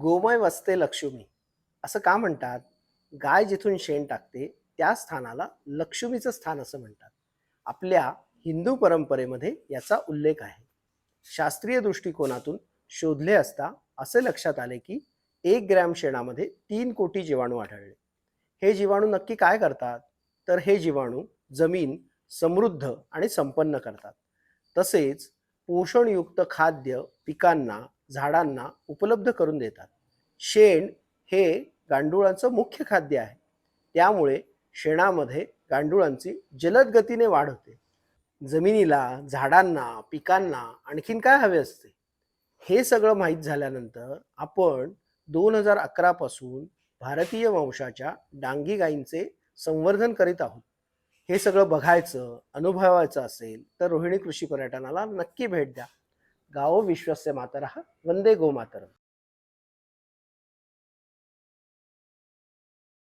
गोमय वसते लक्ष्मी. असं का म्हणतात? गाय जिथून शेण टाकते त्या स्थानाला लक्ष्मीचं स्थान असं म्हणतात. आपल्या हिंदू परंपरेमध्ये याचा उल्लेख आहे. शास्त्रीय दृष्टिकोनातून शोधले असता असे लक्षात आले की एक ग्रॅम शेणामध्ये तीन कोटी जीवाणू आढळले. हे जीवाणू नक्की काय करतात? तर हे जीवाणू जमीन समृद्ध आणि संपन्न करतात. तसेच पोषणयुक्त खाद्य पिकांना झाडांना उपलब्ध करून देतात. शेण हे गांडुळांचं मुख्य खाद्य आहे. त्यामुळे शेणामध्ये गांडुळांची जलद गतीने वाढ होते. जमिनीला झाडांना पिकांना आणखीन काय हवे असते? हे सगळं माहीत झाल्यानंतर आपण दोन हजार अकरापासून भारतीय वंशाच्या डांगी गायींचे संवर्धन करीत आहोत. हे सगळं बघायचं अनुभवायचं असेल तर रोहिणी कृषी पर्यटनाला नक्की भेट द्या. गावो विश्वस्य मातरः वंदे गोमातरम।